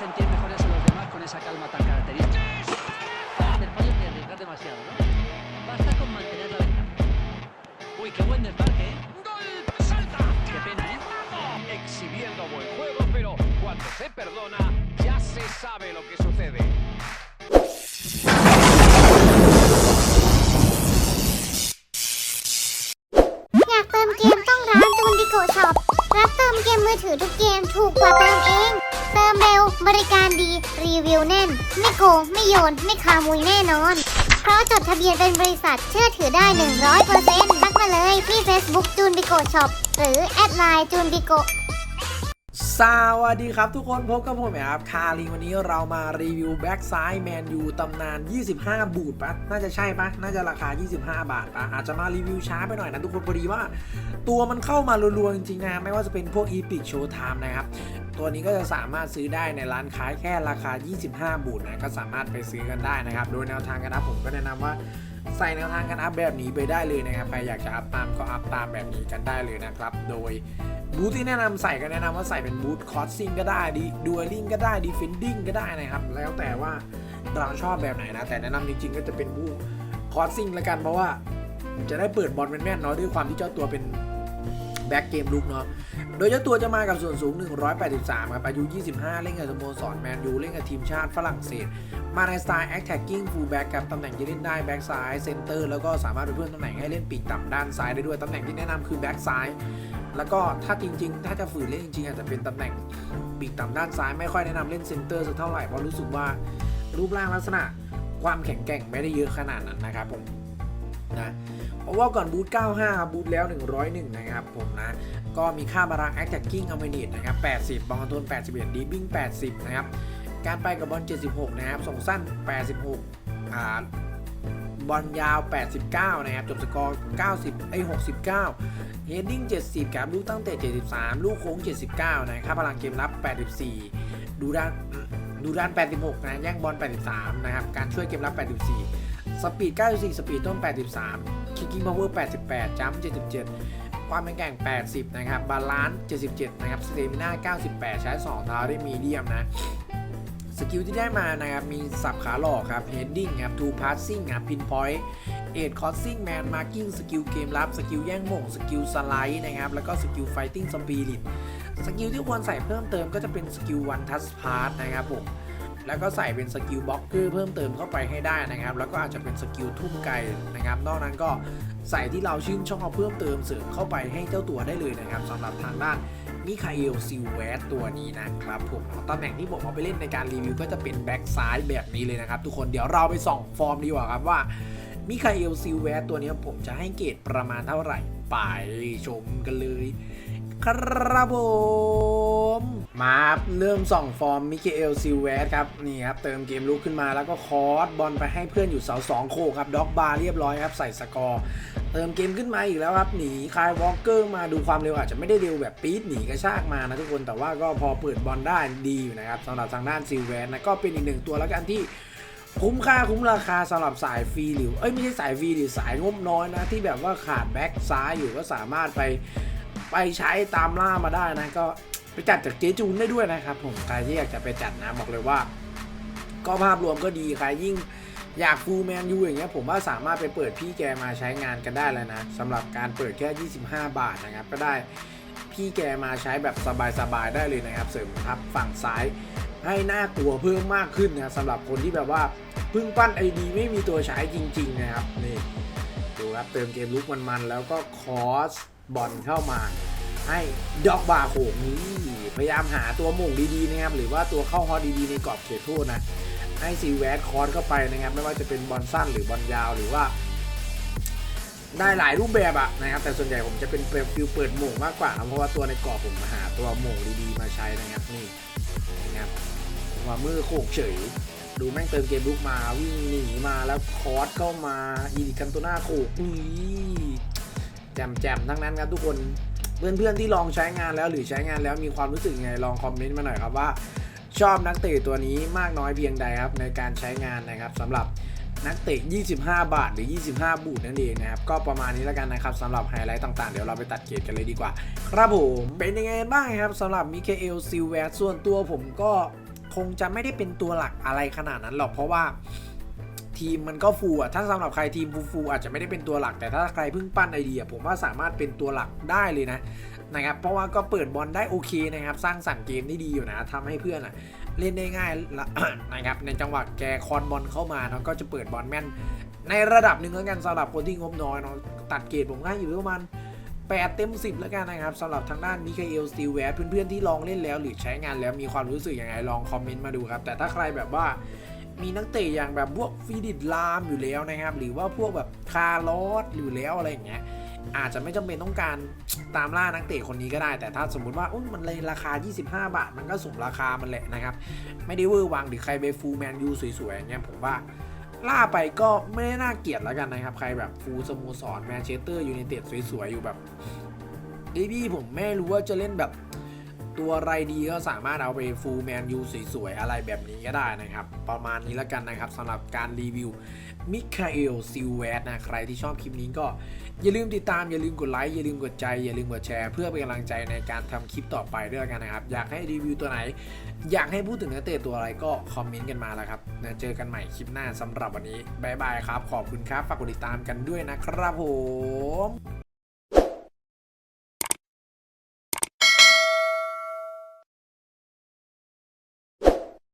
sentir mejores a los demás con esa calma tan característica. Para hacer fallos ni arriesgar demasiado, ¿no? Basta con mantener la ventaja. Uy, qué buen desmarque, ¿eh? ¡Gol! ¡Salta! Qué pena, ¿eh? Exhibiendo buen juego, pero cuando se perdona, ya se sabe lo que sucede. อยากเติมเกมต้องร้านจูนบิโกช็อป รับเติมเกมมือถือทุกเกมถูกกว่าเติมเอง เติมเร็ว บริการดี รีวิวแน่น ไม่โกง ไม่โยน ไม่คามุยแน่นอน เพราะจดทะเบียนเป็นบริษัทเชื่อถือได้ 100%ทักมาเลยที่ Facebook จูนบิโกช็อปหรือแอดไลน์จูนบิโกสวัสดีครับ ทุกคนพบกับผมครับคารีวันนี้เรามารีวิวแบ็กซ้ายแมนยูตำนาน 25 บูทปะน่าจะใช่ปะน่าจะราคา 25 บาทปะอาจจะมารีวิวช้าไปหน่อยนะทุกคนพอดีว่า ตัวมันเข้ามารัวๆจริงๆนะไม่ว่าจะเป็นพวก Epic Showtime นะครับ ตัวนี้ก็จะสามารถซื้อได้ในร้านขายแค่ราคา 25 บูทนะก็สามารถไปซื้อกันได้นะครับ โดยแนวทางการอัพผมก็แนะนำว่าใส่แนวทางการอัพแบบนี้ไปได้เลยนะครับใครอยากจะอัพตามก็อัพตามแบบนี้กันได้เลยนะครับ โดยบูธที่แนะนำใส่ก็แนะนำว่าใส่เป็นบูธคอร์สซิ่งก็ได้ดีดูลิงก็ได้ดีฟินดิ้งก็ได้นะครับ แล้วแต่ว่าเราชอบแบบไหนนะ แต่แนะนำจริงๆ ก็จะเป็นบูธคอร์สซิ่งละกันเพราะว่าจะได้เปิดบอลแม่นๆเนาะด้วยความที่เจ้าตัวเป็น แบ็กเกมลุกเนาะ โดยเจ้าตัวจะมากับส่วนสูง 183 ครับ อายุ 25 เล่นกับสโมสรแมนยูเล่นกับทีมชาติฝรั่งเศส มาในสไตล์ attacking fullback ครับ ตำแหน่งที่เล่นได้แบ็กซ้ายเซนเตอร์แล้วก็สามารถไปเพิ่มตำแหน่งให้เล่นปีกต่ำด้านซ้ายได้ด้วย ตำแหน่งที่แนะนำคือแบ็กซ้าย แล้วก็ถ้าจริง ๆ ถ้าจะฝืนเล่นจริงๆอาจจะเป็นตำแหน่งปีกต่ำด้านซ้ายไม่ค่อยแนะนำเล่นเซนเตอร์สักเท่าไหร่เพราะรู้สึกว่ารูปร่างลักษณะความแข็งแกร่งไม่ได้เยอะขนาดนั้นนะครับผมนะ เพราะว่าก่อนบูท95ครับบูทแล้ว 101 นะครับผมนะ ก็มีค่าบารัง attacking a m i n i t นะครับ 80 บอลคอนโทรล81 ดีบิ้ง80 นะครับ การไปกับบอล 76 นะครับ ส่งสั้น 86 อ่า บอลยาว 89 นะครับ จบสกอร์ 90 ไอ้ 69 เฮดดิ้ง 70ครับลูกตั้งเตะ73 ลูกโค้ง 79 นะ ค่าพลังเกมรับ 84 ดูด้านดูด้าน 86 นะ แย่งบอล 83 นะครับ การช่วยเกมรับ 84 สปีด 94 สปีดต้น 83 คิกกิ้งพาวเวอร์88จัมป์77 ความเป็นแกร่ง 80 นะครับ บาลานซ์ 77 นะครับสเตมิน่า98 ใช้ 2 เท้าได้มีเดียมนะ สกิลที่ได้มานะครับ มีสับขาหลอกครับ heading ครับ two passing ครับ pinpoint 8 crossing man marking สกิลเกมรับ สกิลแย่งหม่ง สกิลสไลด์นะครับ แล้วก็สกิล fighting spirit สกิลที่ควรใส่เพิ่มเติมก็จะเป็นสกิล one touch pass นะครับผม แล้วก็ใส่เป็นสกิลบล็อกเกอร์เพิ่มเติมเข้าไปให้ได้นะครับ แล้วก็อาจจะเป็นสกิลทุ่มไกลนะครับ นอกนั้นก็ใส่ที่เราชื่นชอบเพิ่มเติมเสริมเข้าไปให้เจ้าตัวได้เลยนะครับสำหรับทางด้านมิคาเอลซิลเวสตัวนี้นะครับผมตำแหน่งที่ผมเอาไปเล่นในการรีวิวก็จะเป็นแบ็กซ้ายแบบนี้เลยนะครับ ทุกคนเดี๋ยวเราไปส่องฟอร์มดีกว่าครับว่ามิคาเอลซิลเวสตัวนี้ผมจะให้เกรดประมาณเท่าไหร่ ไปชมกันเลย ครับผม มาเริ่มส่องฟอร์มมิเอลซิลเวสครับ นี่ครับ เติมเกมลุกขึ้นมาแล้วก็คอร์สบอลไปให้เพื่อนอยู่เสาสองโคครับ ด็อกบาร์เรียบร้อยครับ ใส่สกอร์ เติมเกมขึ้นมาอีกแล้วครับ หนีคายวอลเกอร์มาดูความเร็วอาจจะไม่ได้เร็วแบบปี๊ดหนีกระชากมานะทุกคนแต่ว่าก็พอเปิดบอลได้ดีอยู่นะครับสำหรับทางด้านซิลเวนนะก็เป็นอีกหนึ่งตัวแล้วกันที่คุ้มค่าคุ้มราคาสำหรับสายฟรีหรือเอ้ยไม่ใช่สายฟรีหรือสายงบน้อยนะ ที่แบบว่าขาดแบ็กซ้ายอยู่ก็สามารถไป ไปใช้ตามล่ามาได้นะ ก็ไปจัดจากเจจูนได้ด้วยนะครับ ผมใครที่อยากจะไปจัดนะบอกเลยว่า ก็ภาพรวมก็ดีใครยิ่งอยากฟูลแมนยูอย่างเงี้ยผมว่าสามารถไปเปิดพี่แกมาใช้งานกันได้แล้วนะสำหรับการเปิดแค่ 25 บาทนะครับ ก็ได้พี่แกมาใช้แบบสบายๆได้เลยนะครับ เสริมทับฝั่งซ้ายให้หน้ากลัวเพิ่มมากขึ้นนะสำหรับคนที่แบบว่าเพิ่งปั้นไอดีไม่มีตัวใช้จริง ๆ นะครับนี่ดูครับเติมเกมลุกมันๆแล้วก็คอส บอลเข้ามาให้ดอกบาโขงนี้พยายามหาตัวหม่งดีๆนะครับหรือว่าตัวเข้าฮอตดีๆในกรอบเขตโทษนะ ให้ซีแวดคอร์สเข้าไปนะครับไม่ว่าจะเป็นบอลสั้นหรือบอลยาวหรือว่า ได้หลายรูปแบบอะนะครับแต่ส่วนใหญ่ผมจะเป็นฟิลเปิดหม่งมากกว่านะเพราะว่าตัวในกรอบผมหาตัวหม่งดีๆมาใช้นะครับนี่นะครับว่ามือโขกเฉยดูแม่งเติมเกมลุกมาวิ่งหนีมาแล้วคอร์สเข้ามาอีดิกันตัวหน้าโขกนี่ จมๆทั้งนั้นครับทุกคนเพื่อนๆที่ลองใช้งานแล้วหรือใช้งานแล้วมีความรู้สึกยังไงลองคอมเมนต์มาหน่อยครับว่า ชอบนักเตะตัวนี้มากน้อยเพียงใดครับในการใช้งานนะครับสำหรับนักเตะ 25 บาท หรือ 25 บูทนั่นเองนะครับ ก็ประมาณนี้แล้วกันนะครับสำหรับไฮไลท์ต่างๆ เดี๋ยวเราไปตัดเกรดกันเลยดีกว่า ครับผม เป็นยังไงบ้างครับสำหรับมิเคเอลซิลเวสส่วนตัวผมก็คงจะไม่ได้เป็นตัวหลักอะไรขนาดนั้นหรอกเพราะว่า ทีมมันก็ฟูอะถ้าสำหรับใครทีมฟูฟูอาจจะไม่ได้เป็นตัวหลัก แต่ถ้าใครเพิ่งปั้นไอเดีย ผมว่าสามารถเป็นตัวหลักได้เลยนะนะครับเพราะว่าก็เปิดบอลได้โอเคนะครับ สร้างสรรค์เกมได้ดีอยู่นะทำให้เพื่อนอะเล่นได้ง่ายะนะครับในจังหวะแกคอนบอลเข้ามาเนาะก็จะเปิดบอลแม่น ในระดับหนึ่งแล้วกันสำหรับคนที่งบน้อยเนาะตัดเกรดผมให้อยู่ประมาณ8เต็ม 10 แล้วกันนะครับสำหรับทางด้านมิคาเอลสตีลแวร์เพื่อนๆที่ลองเล่นแล้วหรือใช้งานแล้วมีความรู้สึกยังไงลองคอมเมนต์มาดูครับ แต่ถ้าใครแบบว่า มีนักเตะอย่างแบบพวกฟีดิดลามอยู่แล้วนะครับ หรือว่าพวกแบบคาร์ลอสอยู่แล้วอะไรอย่างเงี้ยอาจจะไม่จำเป็นต้องการตามล่านักเตะคนนี้ก็ได้ แต่ถ้าสมมุติว่าอุ้ยมันเลยราคา 25 บาท มันก็สมราคามันแหละนะครับ ไม่ได้เวอร์วังหรือใครไปฟูลแมนยูสวยๆอย่างเงี้ยผมว่าล่าไปก็ไม่ได้น่าเกลียดแล้วกันนะครับ ใครแบบฟูลสโมสรแมนเชสเตอร์ยูไนเต็ดสวยๆอยู่แบบดีดีผมไม่รู้ว่าจะเล่นแบบ ตัวอะไรดีก็สามารถเอาไปฟูลแมนยูสวยๆ อะไรแบบนี้ก็ได้นะครับ ประมาณนี้แล้วกันนะครับสำหรับการรีวิวมิคาเอลซิลเวสนะ ใครที่ชอบคลิปนี้ก็อย่าลืมติดตาม อย่าลืมกดไลค์อย่าลืมกดใจ อย่าลืมกดแชร์ เพื่อเป็นกำลังใจในการทำคลิปต่อไปด้วยกันนะครับ อยากให้รีวิวตัวไหน อยากให้พูดถึงนักเตะตัวอะไรก็คอมเมนต์กันมาแล้วครับนะเจอกันใหม่คลิปหน้าสำหรับวันนี้บายบายครับ ขอบคุณครับฝากกดติดตามกันด้วยนะครับผม